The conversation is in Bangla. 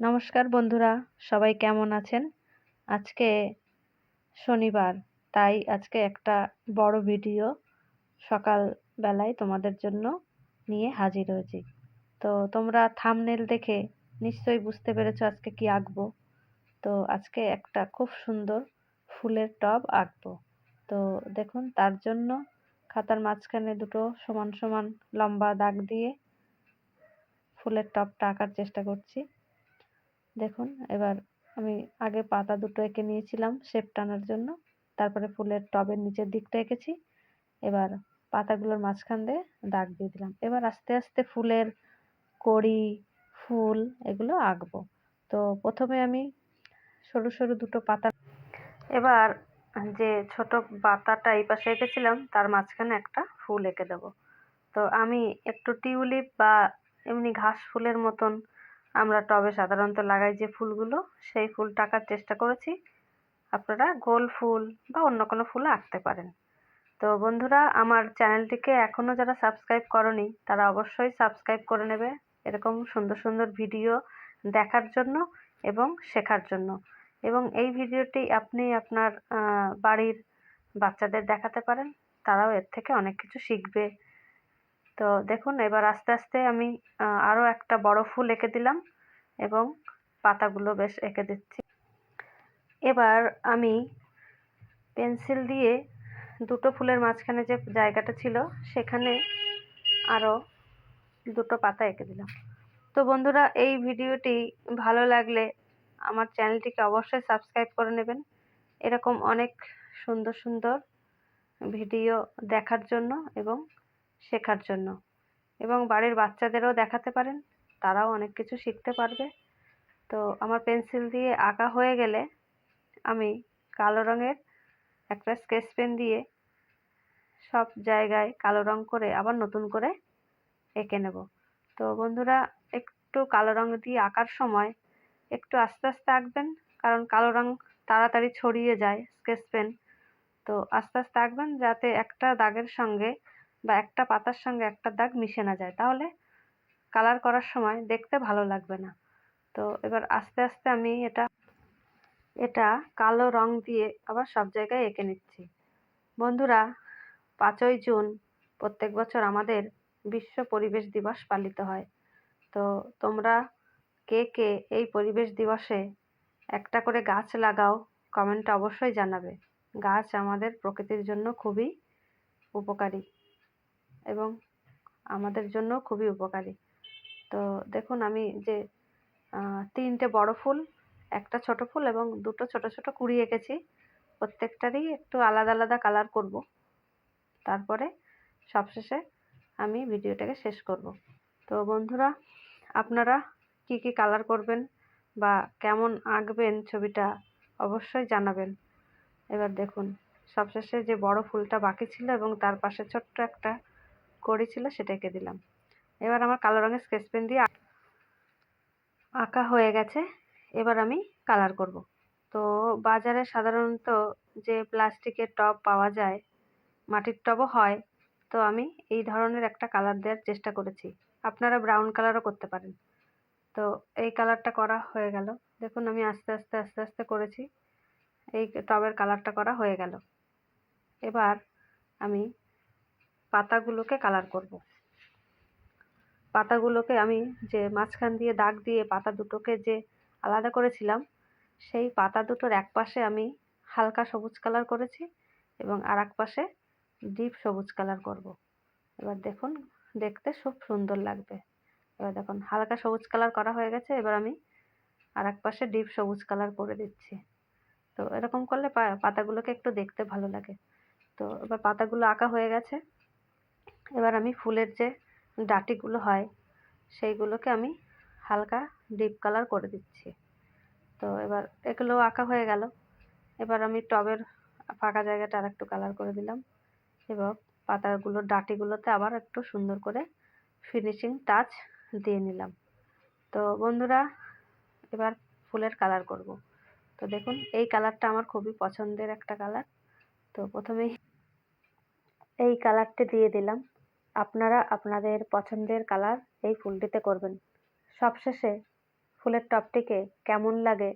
নমস্কার বন্ধুরা, সবাই কেমন আছেন? আজকে শনিবার, তাই আজকে একটা বড় ভিডিও সকাল বেলায় তোমাদের জন্য নিয়ে হাজির হয়েছি। তো তোমরা থামনেল দেখে নিশ্চয়ই বুঝতে পেরেছ আজকে কি আঁকবো। তো আজকে একটা খুব সুন্দর ফুলের টব আঁকবো। তো দেখুন, তার জন্য খাতার মাঝখানে দুটো সমান সমান লম্বা দাগ দিয়ে ফুলের টবটা আঁকার চেষ্টা করছি। দেখুন, এবার আমি আগে পাতা দুটো এঁকে নিয়েছিলাম শেপ টানার জন্য। তারপরে ফুলের টবের নিচের দিকটা এঁকেছি। এবার পাতাগুলোর মাঝখান দিয়ে দাগ দিয়ে দিলাম। এবার আস্তে আস্তে ফুলের কড়ি, ফুল এগুলো আঁকবো। তো প্রথমে আমি সরু সরু দুটো পাতা এবার যে ছোট পাতাটা এই পাশে এঁকেছিলাম, তার মাঝখানে একটা ফুল এঁকে দেবো। তো আমি একটু টিউলিপ বা এমনি ঘাস ফুলের মতন আমরা টবে সাধারণত লাগাই যে ফুলগুলো, সেই ফুল টাকার চেষ্টা করেছি। আপনারা গোল ফুল বা অন্য কোনো ফুল আঁকতে পারেন। তো বন্ধুরা, আমার চ্যানেলটিকে এখনও যারা সাবস্ক্রাইব করনি, তারা অবশ্যই সাবস্ক্রাইব করে নেবে এরকম সুন্দর সুন্দর ভিডিও দেখার জন্য এবং শেখার জন্য। এবং এই ভিডিওটি আপনি আপনার বাড়ির বাচ্চাদের দেখাতে পারেন। তারাও এর থেকে অনেক কিছু শিখবে। তো দেখুন, এবার আস্তে আস্তে আমি আরও একটা বড় ফুল এঁকে দিলাম এবং পাতাগুলো বেশ এঁকে দিচ্ছি। এবার আমি পেন্সিল দিয়ে দুটো ফুলের মাঝখানে যে জায়গাটা ছিল, সেখানে আরও দুটো পাতা এঁকে দিলাম। তো বন্ধুরা, এই ভিডিওটি ভালো লাগলে আমার চ্যানেলটিকে অবশ্যই সাবস্ক্রাইব করে নেবেন। এরকম অনেক সুন্দর সুন্দর ভিডিও দেখার জন্য এবং শেখার জন্য। এবং বাড়ির বাচ্চাদেরও দেখাতে পারেন, তারাও অনেক কিছু শিখতে পারবে। তো আমার পেন্সিল দিয়ে আঁকা হয়ে গেলে আমি কালো রঙের একটা স্কেচ পেন দিয়ে সব জায়গায় কালো রং করে আবার নতুন করে এঁকে নেব। তো বন্ধুরা, একটু কালো রং দিয়ে আঁকার সময় একটু আস্তে আস্তে আঁকবেন, কারণ কালো রং তাড়াতাড়ি ছড়িয়ে যায় স্কেচ পেন। তো আস্তে আস্তে আঁকবেন যাতে একটা দাগের সঙ্গে বা একটা পাতার সঙ্গে একটা দাগ মিশে না যায়। তাহলে কালার করার সময় দেখতে ভালো লাগবে না। তো এবার আস্তে আস্তে আমি এটা এটা কালো রং দিয়ে আবার সব জায়গায় এঁকে নিচ্ছি। বন্ধুরা, পাঁচই জুন প্রত্যেক বছর আমাদের বিশ্ব পরিবেশ দিবস পালিত হয়। তো তোমরা কে কে এই পরিবেশ দিবসে একটা করে গাছ লাগাও কমেন্টে অবশ্যই জানাবে। গাছ আমাদের প্রকৃতির জন্য খুবই উপকারী। এবং আমাদের জন্য খুবই উপকারী। তো দেখুন, আমি যে তিনটে বড় ফুল, একটা ছোট ফুল এবং দুটো ছোট ছোট কুড়ি এঁকেছি, প্রত্যেকটারই একটু আলাদা আলাদা কালার করব। তারপরে সবশেষে আমি ভিডিওটাকে শেষ করব। তো বন্ধুরা, আপনারা কি কি কালার করবেন বা কেমন আঁকবেন ছবিটা অবশ্যই জানাবেন। এবার দেখুন, সবশেষে যে বড় ফুলটা বাকি ছিল এবং তার পাশে ছোট্ট একটা কড়ি ছিল সেটা এঁকে দিলাম। এবার আমার কালো রঙের স্কেচ পেন দিয়ে আঁকা হয়ে গেছে। এবার আমি কালার করব। তো বাজারে সাধারণত যে প্লাস্টিকের টব পাওয়া যায়, মাটির টবও হয়, তো আমি এই ধরনের একটা কালার দেওয়ার চেষ্টা করেছি। আপনারা ব্রাউন কালারও করতে পারেন। তো এই কালারটা করা হয়ে গেল। দেখুন, আমি আস্তে আস্তে আস্তে আস্তে করেছি। এই টবের কালারটা করা হয়ে গেল। এবার আমি পাতাগুলোকে কালার করব। পাতাগুলোকে আমি যে মাঝখান দিয়ে দাগ দিয়ে পাতা দুটোকে যে আলাদা করেছিলাম, সেই পাতা দুটোর এক পাশে আমি হালকা সবুজ কালার করেছি এবং আর এক পাশে ডিপ সবুজ কালার করব। এবার দেখুন, দেখতে খুব সুন্দর লাগবে। এবার দেখুন, হালকা সবুজ কালার করা হয়ে গেছে, এবার আমি আর এক পাশে ডিপ সবুজ কালার করে দিচ্ছি। তো এরকম করলে পাতাগুলোকে একটু দেখতে ভালো লাগে। তো এবার পাতাগুলো আঁকা হয়ে গেছে। এবার আমি ফুলের যে ডাটিগুলো হয়, সেইগুলোকে আমি হালকা ডিপ কালার করে দিচ্ছি। তো এবার এগুলো আঁকা হয়ে গেল। এবার আমি টবের ফাঁকা জায়গাটা আর একটু কালার করে দিলাম এবং পাতাগুলোর ডাটিগুলোতে আবার একটু সুন্দর করে ফিনিশিং টাচ দিয়ে নিলাম। তো বন্ধুরা, এবার ফুলের কালার করব। তো দেখুন, এই কালারটা আমার খুবই পছন্দের একটা কালার তো প্রথমেই এই কালারটি দিয়ে দিলাম। আপনারা আপনাদের পছন্দের কালার এই ফুলটিতে করবেন। সবশেষে ফুলের টবটিকে কেমন লাগে